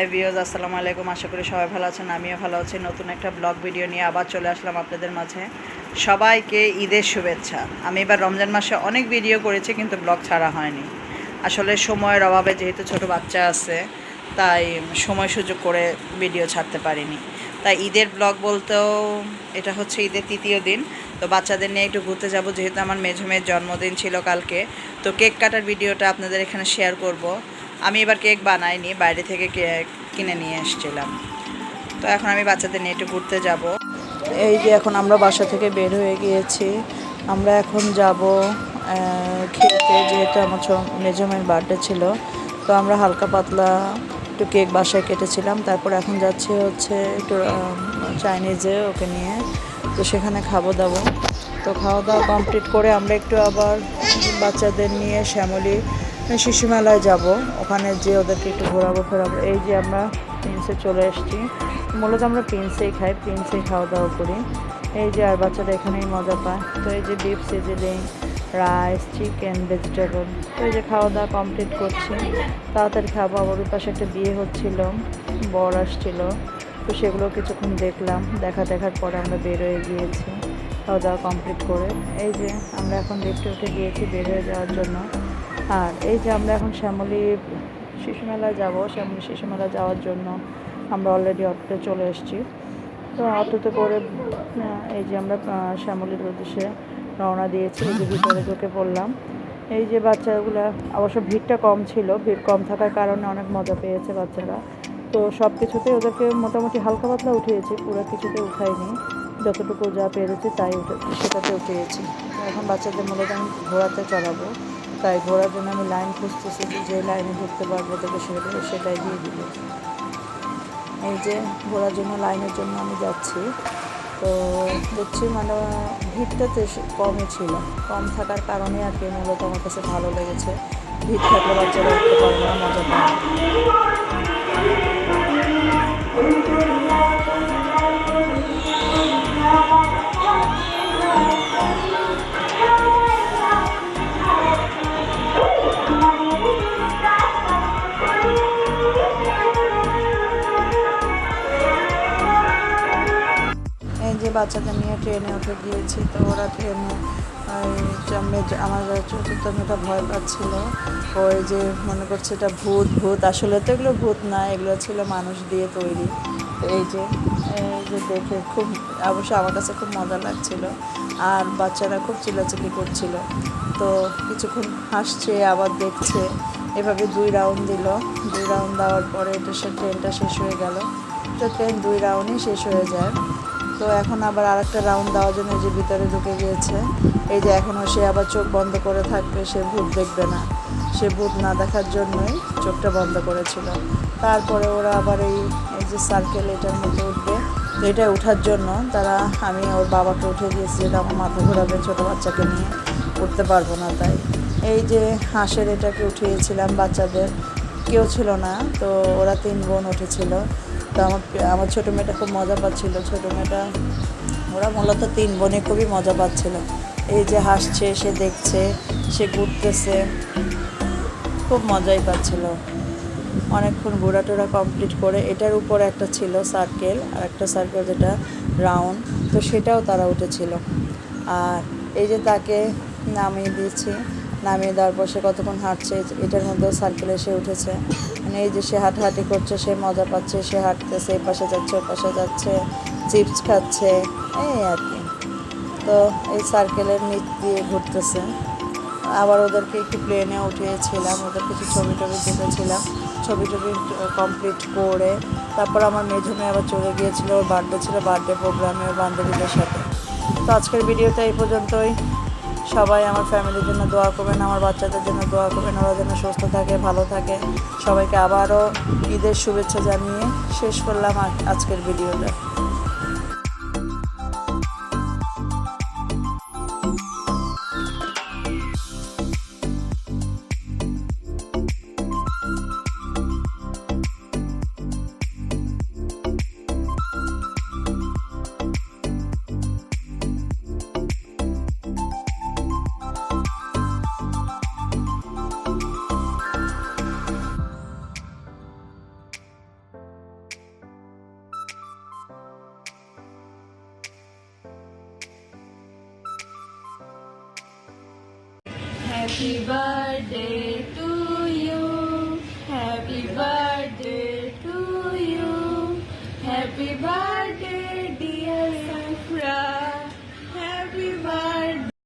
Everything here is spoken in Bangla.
হাই ভিওজ আসসালামু আলাইকুম। আশা করি সবাই ভালো আছেন, আমিও ভালো আছি। নতুন একটা ব্লগ ভিডিও নিয়ে আবার চলে আসলাম আপনাদের মাঝে। সবাইকে ঈদের শুভেচ্ছা। আমি এবার রমজান মাসে অনেক ভিডিও করেছি, কিন্তু ব্লগ ছাড়া হয়নি। আসলে সময়ের অভাবে যেহেতু ছোট বাচ্চা আছে, তাই সময় সুযোগ করে ভিডিও ছাড়তে পারিনি। তাই ঈদের ব্লগ বলতেও এটা হচ্ছে ঈদের তৃতীয় দিন। তো বাচ্চাদের নিয়ে একটু ঘুরতে যাব, যেহেতু আমার মেঝো জন্মদিন ছিল কালকে। তো কেক কাটার ভিডিওটা আপনাদের এখানে শেয়ার করব। আমি এবার কেক বানাইনি, বাইরে থেকে কিনে নিয়ে এসেছিলাম। তো এখন আমি বাচ্চাদের নিয়ে একটু ঘুরতে যাব। এই যে এখন আমরা বাসা থেকে বের হয়ে গিয়েছি। আমরা এখন যাব খেতে, যেহেতু আমার ছো মেজো বার্থডে ছিল। তো আমরা হালকা পাতলা একটু কেক বাসায় কেটেছিলাম। তারপর এখন যাচ্ছি হচ্ছে একটু চাইনিজে ওকে নিয়ে। তো সেখানে খাব দাবো। তো খাওয়া দাওয়া কমপ্লিট করে আমরা একটু আবার বাচ্চাদের নিয়ে শ্যামলী শিশু মেলায় যাব। ওখানে যে ওদেরকে একটু ঘোরাবো ফেরাবো। এই যে আমরা প্রিন্সে চলে এসেছি। মূলত আমরা প্রিন্সেই খাই প্রিন্সেই খাওয়া দাওয়া করি। এই যে আর বাচ্চারা এখানেই মজা পায়। তো এই যে beef sizzling rice chicken vegetable তো এই যে খাওয়া দাওয়া কমপ্লিট করছি। তাড়াতাড়ি খাব। আবার পাশে একটা বিয়ে হচ্ছিল, বর আসছিল। তো সেগুলো কিছুক্ষণ দেখলাম। দেখা দেখার পরে আমরা বেরোয় গিয়েছি। খাওয়া দাওয়া কমপ্লিট করে। এই যে আমরা এখন লিফটে উঠে গিয়েছি বের হয়ে যাওয়ার জন্য। আর এই যে আমরা এখন শ্যামলী শিশু মেলায় যাব, শ্যামলী শিশু মেলায় যাওয়ার জন্য আমরা অলরেডি অটোতে চলে এসেছি। তো অটোতে করে এই যে আমরা শ্যামলীর উদ্দেশ্যে রওনা দিয়েছি, এই যে ভিতরে ঢুকে পড়লাম। এই যে বাচ্চাগুলো, অবশ্য ভিড়টা কম ছিল, ভিড় কম থাকার কারণে অনেক মজা পেয়েছে বাচ্চারা। তো সব কিছুতেই ওদেরকে মোটামুটি হালকা পাতলা উঠিয়েছি, পুরো কিছুতে উঠাইনি। যতটুকু যা পেরেছি তাই উঠে সেটাতে উঠিয়েছি এখন বাচ্চাদের মূলত আমি ঘোরাতে চড়াবো তাই ঘোরার জন্য আমি লাইন খুঁজতেছি যে লাইনে ঢুকতে পারব ওদেরকে সেটা সেটাই দিয়ে দিব। এই যে ঘোরার জন্য লাইনের জন্য আমি যাচ্ছি। তো দেখছি মানে ভিড়টা তো কমই ছিল। কম থাকার কারণে আর কি মূলত আমার কাছে ভালো লেগেছে। ভিড় থাকলে বাচ্চারা উঠতে পারবে না, মজা পাবে বাচ্চাদের নিয়ে ট্রেনে উঠে গিয়েছি, তো ওরা ট্রেনে আমার চতুর্থ মেয়েটা ভয় পাচ্ছিল। ওই যে মনে করছে এটা ভূত ভূত। আসলে তো এগুলো ভূত না, এগুলো ছিল মানুষ দিয়ে তৈরি। এই যে এই যে দেখে খুব, অবশ্য আমার কাছে খুব মজা লাগছিল। আর বাচ্চারা খুব চিল্লাচিল্লি করছিল। তো কিছুক্ষণ হাসছে, আবার দেখছে। এভাবে দুই রাউন্ড দিল। দুই রাউন্ড দেওয়ার পরে এটা সে, ট্রেনটা শেষ হয়ে গেল। তো ট্রেন দুই রাউন্ডই শেষ হয়ে যায়। তো এখন আবার আরেকটা রাউন্ড দেওয়ার জন্য যে ভিতরে ঢুকে গিয়েছে, এই যে এখনও সে আবার চোখ বন্ধ করে থাকবে, সে ভূত দেখবে না। সে ভূত না দেখার জন্যই চোখটা বন্ধ করেছিল। তারপরে ওরা আবার এই যে সার্কেল এটার মধ্যে উঠবে। তো এটা ওঠার জন্য তারা, আমি ওর বাবাকে উঠে দিয়েছি যেটা আমার মাথা ঘোরাবে ছোটো বাচ্চাকে নিয়ে। উঠতে পারব না তাই। এই যে হাঁসের এটাকে উঠিয়েছিলাম বাচ্চাদের কেউ ছিল না, তো ওরা তিন বোন উঠেছিল। তো আমার আমার ছোটো মেয়েটা খুব মজা পাচ্ছিল। ছোটো মেয়েটা, ওরা মূলত তিন বোনে খুবই মজা পাচ্ছিল। এই যে হাসছে, সে দেখছে, সে ঘুরতেছে, খুব মজাই পাচ্ছিল। অনেকক্ষণ ঘোরা টোরা কমপ্লিট করে, এটার উপর একটা ছিল সার্কেল আর একটা সার্কেল যেটা রাউন্ড তো সেটাও তারা উঠেছিল। আর এই যে তাকে নামিয়ে দিয়েছি নামিয়ে দেওয়ার পর সে কতক্ষণ হাঁটছে, এটার মধ্যেও সার্কেলে সে উঠেছে। মানে এই যে সে হাঁটাহাঁটি করছে, সে মজা পাচ্ছে, সে হাঁটতেছে, এই পাশে যাচ্ছে ও পাশে যাচ্ছে চিপস খাচ্ছে, এই আর কি। তো এই সার্কেলের নিচ দিয়ে ঘুরতেছে। আবার ওদেরকে একটু প্লেনে উঠিয়েছিলাম, ওদের কিছু ছবি টবি তুলেছিলাম। ছবি টবি কমপ্লিট করে তারপর আমার মেঝো মেয়ে আবার চলে গিয়েছিল, ওর বার্থডে ছিল বার্থডে প্রোগ্রামে ওর বান্ধবীদের সাথে। তো আজকের ভিডিওটা এই পর্যন্তই। সবাই আমার ফ্যামিলির জন্য দোয়া করবেন, আমার বাচ্চাদের জন্য দোয়া করবেন, ওরা যেন সুস্থ থাকে, ভালো থাকে। সবাইকে আবারও ঈদের শুভেচ্ছা জানিয়ে শেষ করলাম আজ- আজকের ভিডিওটা। Happy birthday